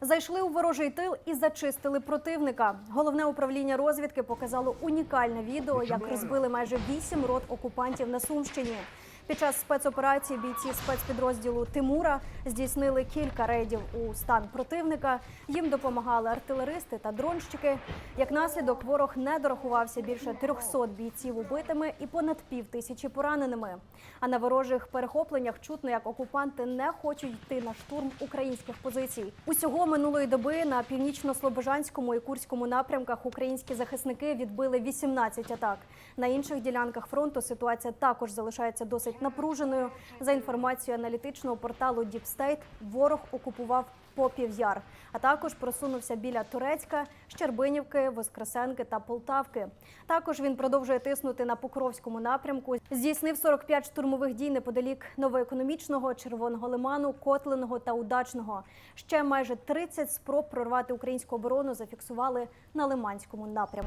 Зайшли у ворожий тил і зачистили противника. Головне управління розвідки показало унікальне відео, як розбили майже вісім рот окупантів на Сумщині. Під час спецоперації бійці спецпідрозділу Тимура здійснили кілька рейдів у стан противника. Їм допомагали артилеристи та дронщики. Як наслідок, ворог не дорахувався більше 300 бійців убитими і понад пів тисячі пораненими. А на ворожих перехопленнях чутно, як окупанти не хочуть йти на штурм українських позицій. Усього минулої доби на північно-слобожанському і курському напрямках українські захисники відбили 18 атак. На інших ділянках фронту ситуація також залишається досить напруженою. За інформацією аналітичного порталу State, ворог окупував Попів Яр, а також просунувся біля Турецька, Щербинівки, Воскресенки та Полтавки. Також він продовжує тиснути на Покровському напрямку. Здійснив 45 штурмових дій неподалік новоекономічного, червоного лиману, Котленого та Удачного. Ще майже 30 спроб прорвати українську оборону зафіксували на Лиманському напрямку.